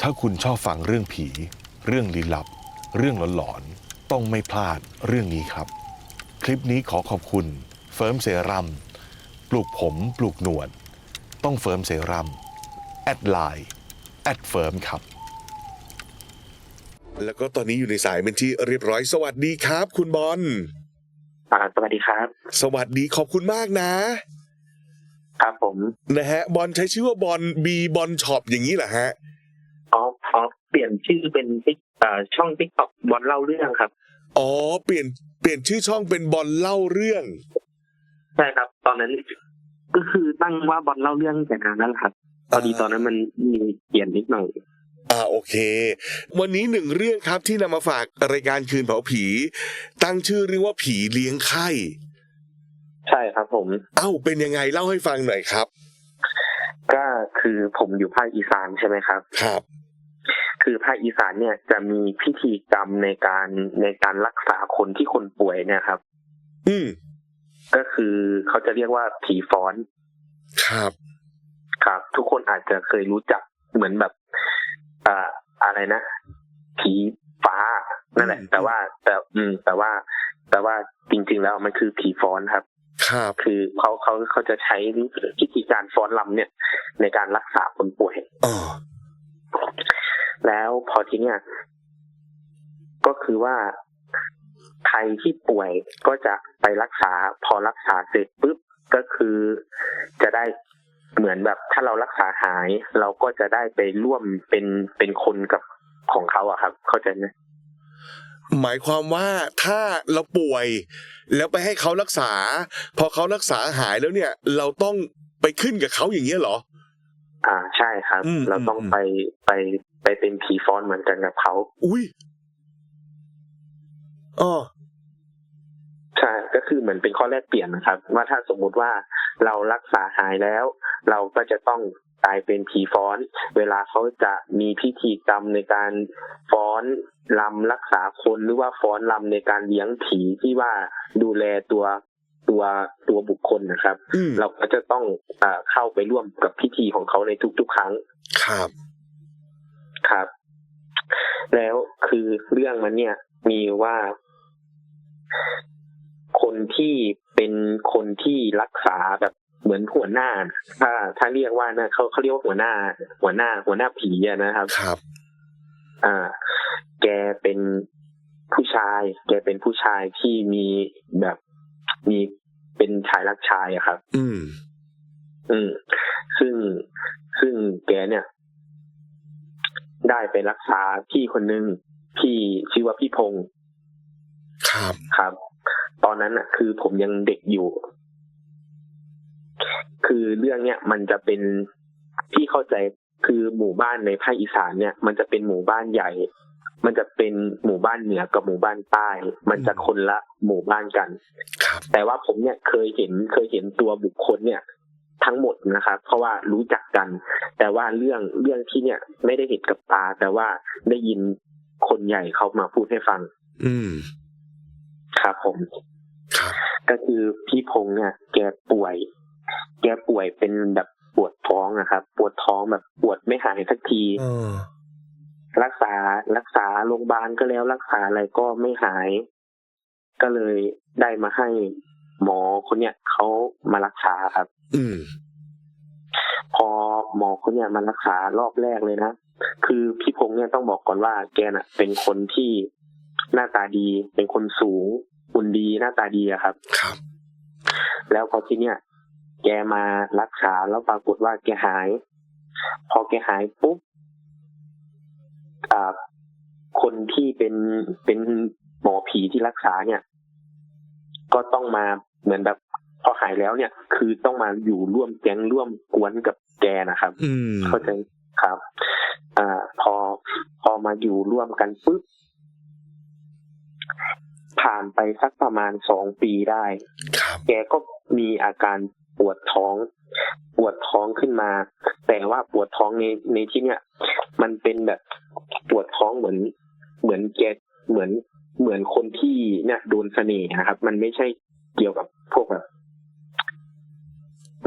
ถ้าคุณชอบฟังเรื่องผี เรื่องลี้ลับ เรื่องหลอนๆ ต้องไม่พลาดเรื่องนี้ครับ คลิปนี้ขอขอบคุณ เฟิร์มเซรั่มปลูกผมปลูกหนวด ต้องเฟิร์มเซรั่มแอดไลน์แอดเฟิร์มครับ แล้วก็ตอนนี้อยู่ในสายเป็นที่เรียบร้อยสวัสดีครับ คุณบอลอ่าสวัสดีครับ สวัสดีขอบคุณมากนะ ครับผม นะฮะ บอลใช้ชื่อว่าบอลบีบอลช็อปอย่างนี้เหรอฮะ อ๋อขอเปลี่ยน ชื่อเป็นติ๊กเอ่อช่องติ๊กต็อกบอลเล่าเรื่องครับ อ๋อ เปลี่ยนเปลี่ยนชื่อช่องเป็นบอลเล่าเรื่อง ใช่ครับ ตอนนั้น ก็คือตั้งว่าบอลเล่าเรื่องแต่นานแล้วครับพอดีตอนนั้นมันมีเปลี่ยนนิดหน่อยอ่าโอเค วันนี้หนึ่งเรื่องครับที่นำมาฝากรายการคืนเผาผี ตั้งชื่อเรื่องว่าผีเลี้ยงไข้ใช่ครับ ผม เอ้าเป็นยังไงเล่าให้ฟังหน่อยครับ ก็คือผมอยู่ภาคอีสานใช่ไหมครับ ครับ คือภาคอีสานเนี่ยจะมีพิธีกรรมในการในการรักษาคนที่คนป่วยเนี่ยครับ อืมก็คือเขาจะเรียกว่าผีฟ้อน ครับ ครับ ทุกคนอาจจะเคยรู้จักเหมือนแบบอ่าอะไรนะผีฟ้านั่นแหละ แต่ว่า แต่ อืม แต่ว่า แต่ว่าจริง ๆ แล้วมันคือผีฟ้อนครับครับคือเขาเขาเขาจะใช้พิธีการฟ้อนลำเนี่ย ในการรักษาคนป่วยอ๋อ แล้วพอทีเนี้ยก็คือว่าใครที่ป่วยก็จะไปรักษา พอรักษาเสร็จปุ๊บก็คือ จะได้เหมือนแบบถ้าเรารักษาหาย เราก็จะได้ไปร่วมเป็นเป็นคนกับของเขาอะครับ เข้าใจไหมหมายความว่าถ้าเราป่วย แล้วไปให้เขารักษา พอเขารักษาหายแล้วเนี่ย เราต้องไปขึ้นกับเขาอย่างเงี้ยเหรอ อ่าใช่ครับอืมเราต้องอืมไปไปไป เป็นผีฟ้อนเหมือนกันกับเขาอุ้ยอ๋อใช่ก็คือเหมือนเป็นข้อแลกเปลี่ยนนะครับ ว่าถ้าสมมุติว่าเรารักษาหายแล้ว เราก็จะต้องกลายเป็นผีฟ้อน เวลาเขาจะมีพิธีกรรมในการฟ้อนลำรักษาคนหรือว่าฟ้อนลำในการเลี้ยงผีที่ว่าดูแลตัวตัวตัวบุคคลนะครับอืมเราก็จะต้องเออเข้าไปร่วมกับพิธีของเขาในทุกๆครั้ง ครับ ครับ แล้วคือเรื่องมันเนี่ย มีว่าคนที่เป็นคนที่รักษาแบบเหมือนหัวหน้า ถ้าถ้าเรียกว่านะเขาเขาเรียกว่าหัวหน้า หัวหน้า หัวหน้าผีอะนะครับครับ อ่า แกเป็นผู้ชาย แกเป็นผู้ชายที่มีแบบมีเป็นชายรักชายอะครับ อืม อืม ซึ่งซึ่งแกเนี่ย ได้ไปรักษาพี่คนหนึ่งพี่ชื่อว่าพี่พงศ์ครับครับ ตอนนั้นน่ะ คือผมยังเด็กอยู่ คือเรื่องเนี้ยมันจะเป็นที่เข้าใจคือหมู่บ้านในภาคอีสานเนี่ย มันจะเป็นหมู่บ้านใหญ่ มันจะเป็นหมู่บ้านเหนือกับหมู่บ้านใต้ มันจะคนละหมู่บ้านกันครับแต่ว่าผมเนี่ยเคยเห็นเคยเห็นตัวบุคคลเนี่ย ทั้งหมดนะครับ เพราะว่ารู้จักกัน แต่ว่าเรื่องเรื่องที่เนี่ยไม่ได้เห็นกับตา แต่ว่าได้ยินคนใหญ่เขามาพูดให้ฟัง อืมครับผมครับก็คือพี่พงษ์เนี่ย แกป่วย แกป่วยเป็นแบบปวดท้องนะครับ ปวดท้องแบบปวดไม่หายสักทีเออรักษารักษาโรงพยาบาลก็แล้วรักษาอะไรก็ไม่หาย ก็เลยได้มาให้หมอคนเนี้ยเขามารักษาครับ อืม พอหมอคนเนี้ยมารักษารอบแรกเลยนะคือพี่พงษ์เนี่ยต้องบอกก่อนว่าแกน่ะ เป็นคนที่หน้าตาดี เป็นคนสูงหุ่นดีหน้าตาดีอะครับ ครับ แล้วพอที่เนี้ยแกมารักษาแล้วปรากฏว่าแกหาย พอแกหายปุ๊บอ่าคนที่เป็นเป็นหมอผีที่รักษาเนี่ย ก็ต้องมาเหมือนแบบพ อหายแล้วเนี่ย คือต้องมาอยู่ร่วมแก๊งร่วมกวนกับแกนะครับ อืมเข้าใจครับ อ่า พอพอมาอยู่ร่วมกันปุ๊บผ่านไปสักประมาณสองปีได้ครับแกก็มีอาการปวดท้อง ปวดท้องขึ้นมา แต่ว่าปวดท้องในในที่เนี้ยมันเป็นแบบปวดท้องเหมือน เหมือนแกเหมือนเหมือนคนที่เนี่ยโดนเสน่ห์นะครับ มันไม่ใช่เกี่ยวกับพวกแบบ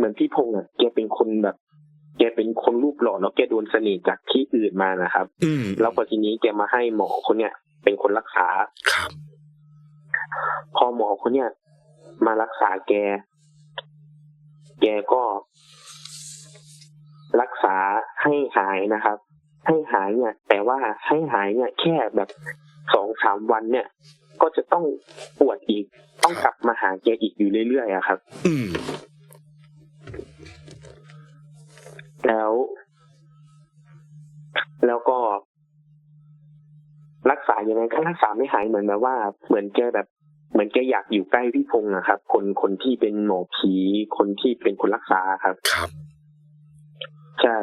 เหมือนพี่พงษ์อะแกเป็นคนแบบ แกเป็นคนรูปหล่อแล้วแกโดนเสน่ห์จากที่อื่นมานะครับ อืมแล้วพอทีนี้แกมาให้หมอคนเนี้ยเป็นคนรักษาครับ พอหมอคนเนี้ยมารักษาแก แกก็รักษาให้หายนะครับ ให้หายเนี่ย แต่ว่าให้หายเนี่ย แค่แบบสองสามวันเนี่ย ก็จะต้องปวดอีก ต้องกลับมาหาแกอีกอยู่เรื่อยๆอะครับ อืม แล้ว แล้วก็รักษายังไงก็รักษาไม่หายเหมือนแบบว่า เหมือนแกแบบ เหมือนแกอยากอยู่ใกล้พี่พงษ์อะครับ คนคนที่เป็นหมอผีคนที่เป็นคนรักษาครับ ครับ ใช่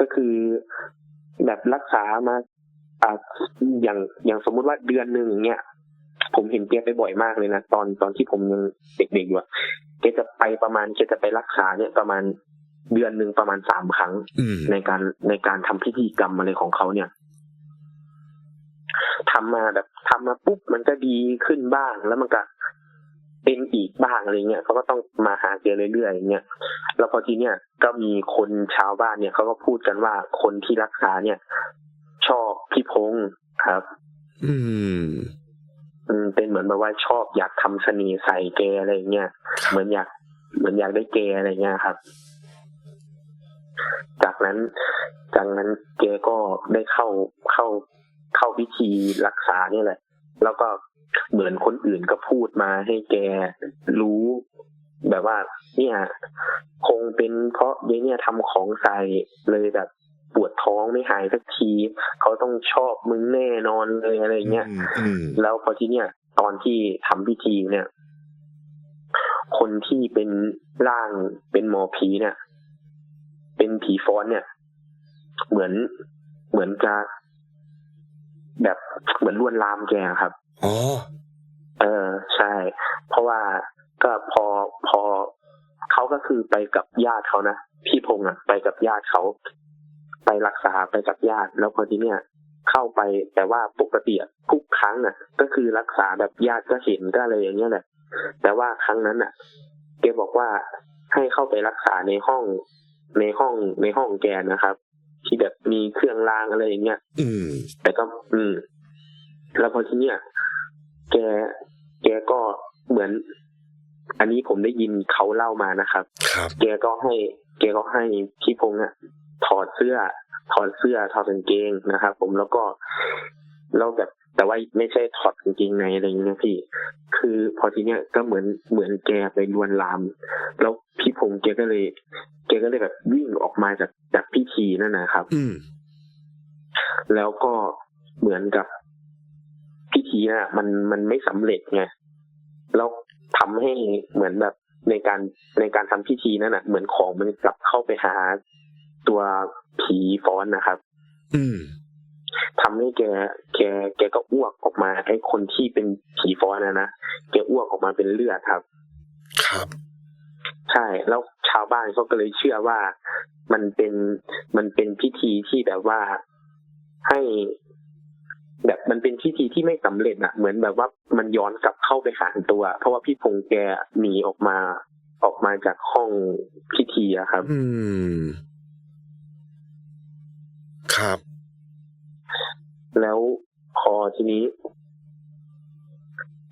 ก็คือแบบรักษามาอ่าอย่างอย่างสมมุติว่าเดือนหนึ่งเนี่ยผมเห็นแกไปบ่อยมากเลยนะตอนตอนที่ผมยังเด็กๆอยู่อะแกจะไปประมาณแกจะไปรักษาเนี่ยประมาณ เดือนหนึ่งประมาณสามครั้งอืมในการในการทำพิธีกรรมอะไรของเขาเนี่ยทำมาแบบทำมาปุ๊บมันก็ดีขึ้นบ้างแล้วมันก็เป็นอีกบ้างอะไรเงี้ยเขาก็ต้องมาหาเจอเรื่อยๆอย่างเงี้ยแล้วพอทีเนี้ยก็มีคนชาวบ้านเนี่ยเขาก็พูดกันว่าคนที่รักษาเนี่ย ชอบพี่พงษ์ครับอืมอืมเป็นเหมือนแบบว่าชอบอยากทำเสน่ห์ใส่แกอะไรเงี้ยครับเหมือนอยากเหมือนอยากได้เกย์อะไรเงี้ยครับ จากนั้นจากนั้นเกก็ได้เข้าเข้าเข้าพิธีรักษาเนี่ยแหละ แล้วก็เหมือนคนอื่นก็พูดมาให้แกรู้แบบว่า เนี่ย คงเป็นเพราะเยเนี่ยทำของใส่เลยแบบปวดท้องไม่หายสักทีเขาต้องชอบมึงแน่นอนเลยอะไรเงี้ยอืมอืมแล้วพอที่เนี่ย ตอนที่ทำพิธีเนี่ย คนที่เป็นร่างเป็นหมอผีเนี่ย เป็นผีฟ้อนเนี่ย เหมือนเหมือนจะแบบเหมือนลวนลามแกครับอ๋อเออ ใช่ เพราะว่าก็พอพอเขาก็คือไปกับญาติเขานะพี่พงษ์อะ ไปกับญาติเขาไปรักษาไปกับญาติ แล้วพอทีเนี้ยเข้าไปแต่ว่าปกติอะทุกครั้งอะ ก็คือรักษาแบบญาติก็เห็นก็อะไรอย่างเงี้ยแหละแต่ว่าครั้งนั้นอะแกบอกว่าให้เข้าไปรักษาในห้อง ในห้องในห้องแกนะครับ ที่แบบมีเครื่องรางอะไรอย่างเงี้ยอืม แต่ก็ อืม แล้วพอทีเนี้ยแกแกก็เหมือน อันนี้ผมได้ยินเขาเล่ามานะครับ ครับ แกก็ให้ แกก็ให้พี่พงษ์อะถอดเสื้อ ถอดเสื้อถอดกางเกงนะครับ ผมแล้วก็แล้วแบบ แต่ว่าไม่ใช่ถอดกางเกงในอะไรอย่างเงี้ยพี่ คือพอทีเนี้ยก็เหมือนเหมือนแกไปลวนลาม แล้วพี่พงษ์แกก็เลย แกก็เลยแบบวิ่งออกมาจากจากพิธีนั่นนะครับ อืมแล้วก็เหมือนกับพิธีน่ะ มันมันไม่สำเร็จไงแล้วทำให้เหมือนแบบในการในการทำพิธีนั้นน่ะ เหมือนของมันกลับเข้าไปหาตัวผีฟ้อนนะครับ อืม ทำให้แกแกแกก็อ้วกออกมาไอ้คนที่เป็นผีฟ้อนนะนะแกอ้วกออกมาเป็นเลือดครับ ครับ ใช่ แล้วชาวบ้านเขาก็เลยเชื่อว่ามันเป็นมันเป็นพิธีที่แบบว่าให้แบบมันเป็นพิธีที่ไม่สำเร็จอะเหมือนแบบว่ามันย้อนกลับเข้าไปหาตัว เพราะว่าพี่พงษ์แกหนีออกมาออกมาจากห้องพิธีอะครับ อืม ครับ แล้วพอทีนี้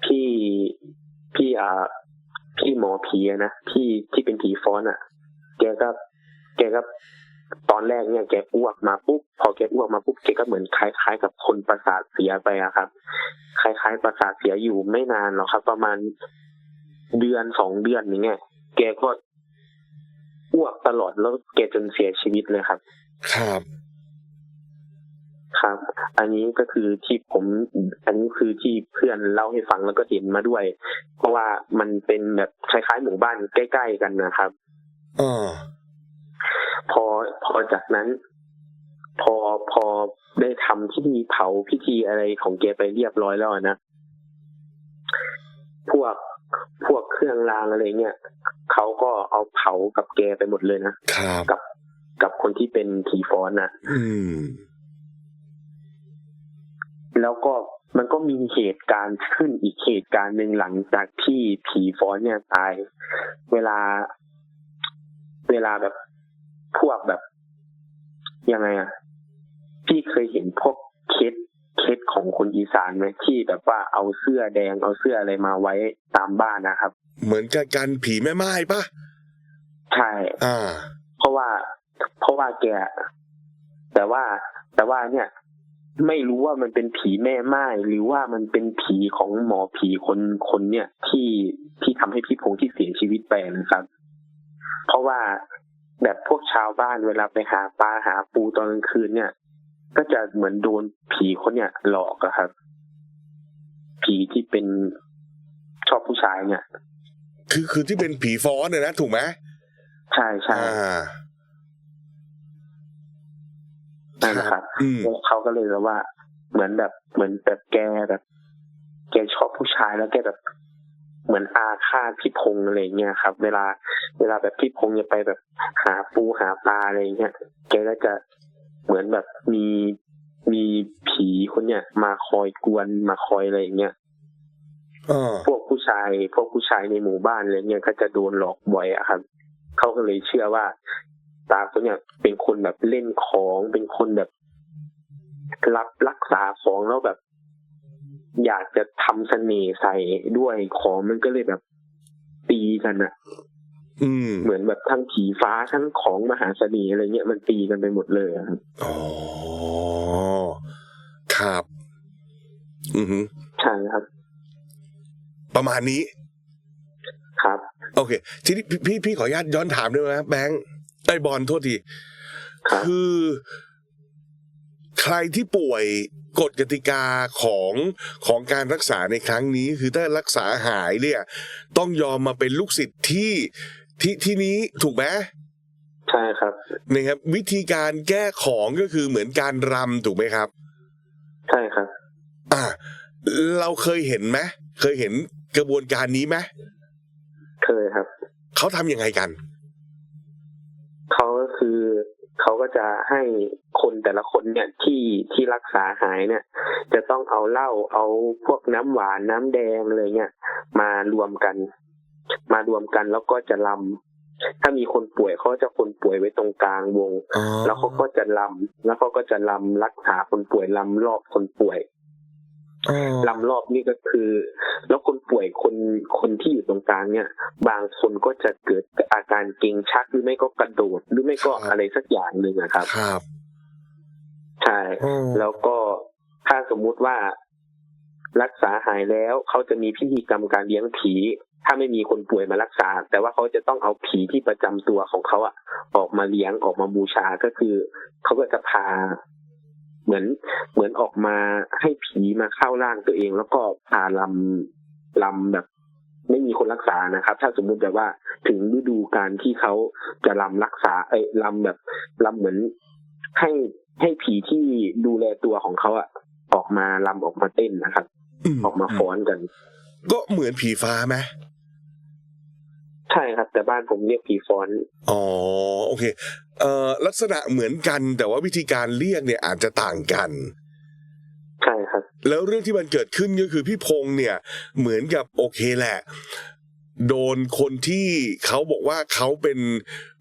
พี่พี่อ่าพี่หมอผีนะที่ที่เป็นผีฟ้อนอะแกก็ แกก็ตอนแรกเนี่ยแกอ้วกมาปุ๊บพอแกอ้วกมาปุ๊บแกก็เหมือนคล้าย ๆ กับคนประสาทเสียไปอะครับ คล้ายๆประสาทเสียอยู่ไม่นานหรอกครับ ประมาณเดือนสองเดือนอย่างเงี้ยแกก็อ้วกตลอดแล้วแกจนเสียชีวิตเลยครับ ครับ ครับ อันนี้ก็คือที่ผม อันนี้คือที่เพื่อนเล่าให้ฟังแล้วก็เห็นมาด้วย เพราะว่ามันเป็นแบบคล้ายๆหมู่บ้านใกล้ ๆ กันนะครับอ๋อพอพอจากนั้น พอพอได้ทำพิธีเผาพิธีอะไรของแกไปเรียบร้อยแล้วอะนะพวกพวกเครื่องรางอะไรเงี้ยเขาก็เอาเผากับแกไปหมดเลยนะครับกับกับคนที่เป็นผีฟ้อนนะอืม แล้วก็มันก็มีเหตุการณ์ขึ้นอีกเหตุการณ์หนึ่งหลังจากที่ผีฟ้อนเนี่ยตาย เวลา เวลาแบบพวกแบบยังไงอะพี่เคยเห็นพวกเคสเคสของคนอีสานไหมที่แบบว่าเอาเสื้อแดงเอาเสื้ออะไรมาไว้ตามบ้านนะครับ เหมือนกับการผีแม่ไม้ปะใช่อ่า เพราะว่า เพราะว่าแกแต่ว่าแต่ว่าเนี่ย ไม่รู้ว่ามันเป็นผีแม่ไม้หรือว่ามันเป็นผีของหมอผีคนคนเนี่ยที่ที่ทำให้พี่พงษ์ที่เสียชีวิตไปนะครับ เพราะว่าแบบพวกชาวบ้านเวลาไปหาปลาหาปูตอนกลางคืนเนี่ย ก็จะเหมือนโดนผีคนเนี่ยหลอกอะครับ ผีที่เป็นชอบผู้ชายเนี่ย คือคือที่เป็นผีฟ้อนเนี่ยนะ ถูกไหมใช่ใช่ อ่านั่นนะครับอืมแล้วเขาก็เลยแบบว่า เหมือนแบบเหมือนแบบแกแบบ แกชอบผู้ชายแล้วแกแบบเหมือนอาฆาตพี่พงษ์อะไรเงี้ยครับ เวลา เวลาแบบพี่พงษ์จะไปแบบหาปูหาปลาอะไรเงี้ยแกก็จะเหมือนแบบมีมีผีคนเนี้ยมาคอยกวนมาคอยอะไรอย่างเงี้ยอ่าพวกผู้ชาย พวกผู้ชายในหมู่บ้านอะไรเงี้ยก็จะโดนหลอกบ่อยอะครับเขาก็เลยเชื่อว่า ตาคนเนี่ยเป็นคนแบบเล่นของเป็นคนแบบรับรักษาของแล้วแบบ อยากจะทำเสน่ห์ใส่ด้วยของมันก็เลยแบบตีกันอะอืม เหมือนแบบทั้งผีฟ้าทั้งของมหาเสน่ห์อะไรเงี้ยมันตีกันไปหมดเลยอะครับอ๋อครับ อือหือใช่ครับ ประมาณนี้ ครับ โอเค ทีนี้พี่พี่พี่ขออนุญาตย้อนถามได้ไหมครับแบงค์ ไอ้ยบอลโทษทีครับคือใครที่ป่วยกฎกติกาของของการรักษาในครั้งนี้ คือถ้ารักษาหายเนี่ย ต้องยอมมาเป็นลูกศิษย์ที่ที่ที่นี้ถูกไหมใช่ครับนะครับ วิธีการแก้ของก็คือเหมือนการรำถูกไหมครับ ใช่ครับ อ่าเราเคยเห็นไหมเคยเห็นกระบวนการนี้ไหมเคยครับ เขาทำยังไงกันเขาก็คือเขาก็จะให้คนแต่ละคนเนี่ยที่ที่รักษาหายเนี่ย จะต้องเอาเหล้าเอาพวกน้ำหวานน้ำแดงอะไรเงี้ยมารวมกัน มารวมกันแล้วก็จะลำถ้ามีคนป่วยเขาจะคนป่วยไว้ตรงกลางวง แล้วเขาก็จะลำแล้วเขาก็จะลำรักษาคนป่วยลำรอบคนป่วยอ๋อ ลำรอบนี่ก็คือ แล้วคนป่วยคนคนที่อยู่ตรงกลางเนี่ย บางคนก็จะเกิดอาการเกร็งชักหรือไม่ก็กระโดดหรือไม่ก็อะไรสักอย่างหนึ่งนะครับครับใช่อ๋อแล้วก็ถ้าสมมุติว่ารักษาหายแล้วเขาจะมีพิธีกรรมการเลี้ยงผี ถ้าไม่มีคนป่วยมารักษา แต่ว่าเขาจะต้องเอาผีที่ประจำตัวของเขาอะออกมาเลี้ยงออกมาบูชาก็คือเขาก็จะพา เหมือนเหมือนออกมาให้ผีมาเข้าร่างตัวเอง แล้วก็พาลำลำแบบ ไม่มีคนรักษานะครับ ถ้าสมมุติแบบว่าถึงฤดูการที่เขาจะลำรักษา เอ้ยลำแบบลำเหมือนให้ให้ผีที่ดูแลตัวของเขาอะออกมาลำออกมาเต้นนะครับ ออกมาฟ้อนกัน ก็เหมือนผีฟ้าไหม ใช่ครับ แต่บ้านผมเรียกผีฟ้อนอ๋อโอเคเอ่อลักษณะเหมือนกันแต่ว่าวิธีการเรียกเนี่ยอาจจะต่างกัน ใช่ครับ แล้วเรื่องที่มันเกิดขึ้นก็คือพี่พงษ์เนี่ย เหมือนกับโอเคแหละ โดนคนที่เขาบอกว่าเขาเป็น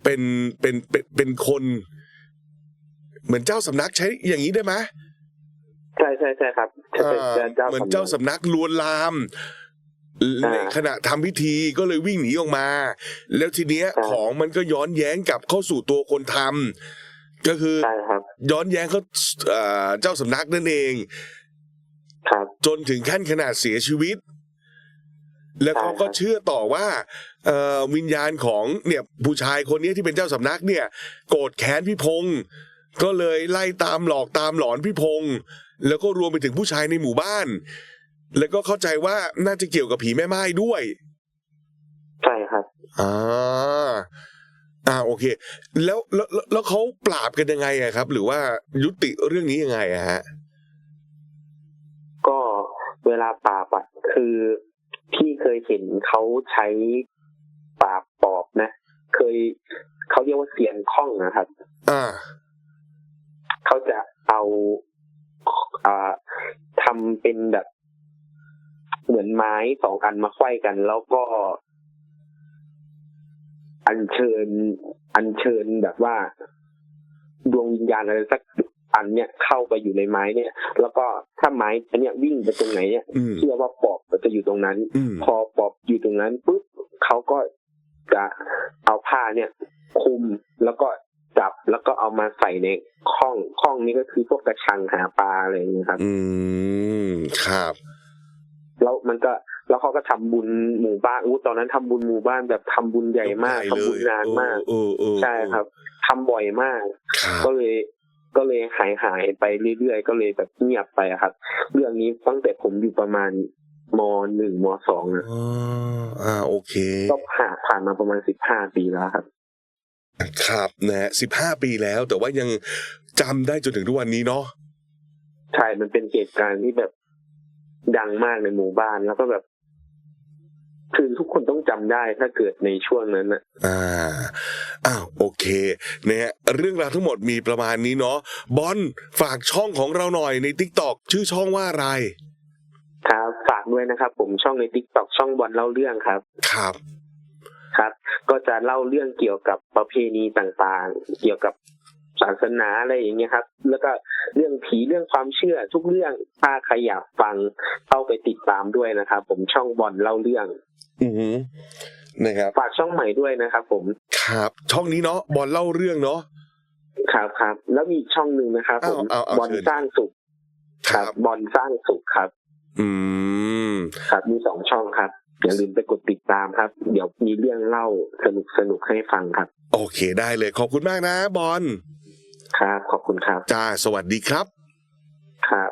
เป็นเป็นเป็นเป็นคน เหมือนเจ้าสำนักใช้อย่างนี้ได้ไหมใช่ใช่ใช่ครับจะเป็นอ่าเจ้าเหมือนสำนักเจ้าสำนักลวนลามอ่าใน ขณะทำพิธีก็เลยวิ่งหนีออกมา แล้วทีเนี้ยใช่ของมันก็ย้อนแย้งกลับเข้าสู่ตัวคนทำก็คือใช่ครับย้อนแย้งเขาเอ่อเจ้าสำนักนั่นเองครับจนถึงขั้นขนาดเสียชีวิต แล้วเขาก็ใช่ครับเชื่อต่อว่าเอ่อวิญญาณของเนี่ยผู้ชายคนนี้ที่เป็นเจ้าสำนักเนี่ย โกรธแค้นพี่พงศ์ก็เลยไล่ตามหลอกตามหลอนพี่พงศ์แล้วก็รวมไปถึงผู้ชายในหมู่บ้าน แล้วก็เข้าใจว่าน่าจะเกี่ยวกับผีแม่ไม้ด้วย ใช่ครับอ่าอ่าโอเคแล้วแล้วแล้วแล้วเขาปราบกันยังไงอะครับ หรือว่ายุติเรื่องนี้ยังไงอะฮะก็เวลาปราบอะคือพี่เคยเห็นเขาใช้ปราบปอบนะเคยเขาเรียกว่าเสียนข้องนะครับอ่าเขาจะเอาอ่าทำเป็นแบบ เหมือนไม้สองอันมาไขว้กัน แล้วก็ อัญเชิญ อัญเชิญแบบว่า ดวงวิญญาณอะไรสักอันเนี่ยเข้าไปอยู่ในไม้เนี่ย แล้วก็ถ้าไม้อันเนี้ยวิ่งไปตรงไหนเนี่ยอืมเชื่อว่าปอบมันจะอยู่ตรงนั้นอืมพอปอบอยู่ตรงนั้นปุ๊บเขาก็จะเอาผ้าเนี่ยคลุมแล้วก็จับแล้วก็เอามาใส่ในข้องข้องนี้ก็คือพวกกระชังหาปลาอะไรอย่างเงี้ยครับ อืมครับ แล้วมันก็แล้วเขาก็ทำบุญหมู่บ้านอู้ตอนนั้นทำบุญหมู่บ้านแบบทำบุญใหญ่มากทำบุญนานมากเออเออเออใช่ครับทำบ่อยมากครับก็เลยก็เลยหายหายไปเรื่อยๆก็เลยแบบเงียบไปอะครับ เรื่องนี้ตั้งแต่ผมอยู่ประมาณมหนึ่งมสองนะอ๋ออ่าโอเค ก็ผ่านผ่านมาประมาณสิบห้าปีแล้วครับ ครับนะฮะสิบห้าปีแล้ว แต่ว่ายังจำได้จนถึงทุกวันนี้เนาะใช่มันเป็นเหตุการณ์ที่แบบ ดังมากในหมู่บ้านแล้วก็แบบคือทุกคนต้องจำได้ถ้าเกิดในช่วงนั้นนะอ่า อ้าว โอเคนะฮะเรื่องราวทั้งหมดมีประมาณนี้เนาะ บอลฝากช่องของเราหน่อยใน t ิ k t o k ชื่อช่องว่าอะไร ครับ ฝากด้วยนะครับ ผมช่องในทิกตอกช่องบอลเล่าเรื่องครับ ครับ ครับ ก็จะเล่าเรื่องเกี่ยวกับประเพณีต่างๆ เกี่ยวกับ ศาสนาอะไรอย่างเงี้ยครับ แล้วก็เรื่องผีเรื่องความเชื่อ ทุกเรื่องถ้าใครอยากฟังเข้าไปติดตามด้วยนะครับ ผมช่องบอลเล่าเรื่อง อือหือนะครับฝากช่องใหม่ด้วยนะครับ ผมครับ ช่องนี้เนาะบอลเล่าเรื่องเนาะครับครับแล้วมีอีกช่องหนึ่งนะครับ ผมเอาเอาเอาบอลเชิญสร้างสุขครับบอลสร้างสุขครับ อืมครับมีสองช่องครับอย่าลืมไปกดติดตามครับ เดี๋ยวมีเรื่องเล่าสนุกสนุกๆให้ฟังครับ โอเคได้เลยขอบคุณมากนะบอล ครับ ขอบคุณครับ จ้า สวัสดีครับ ครับ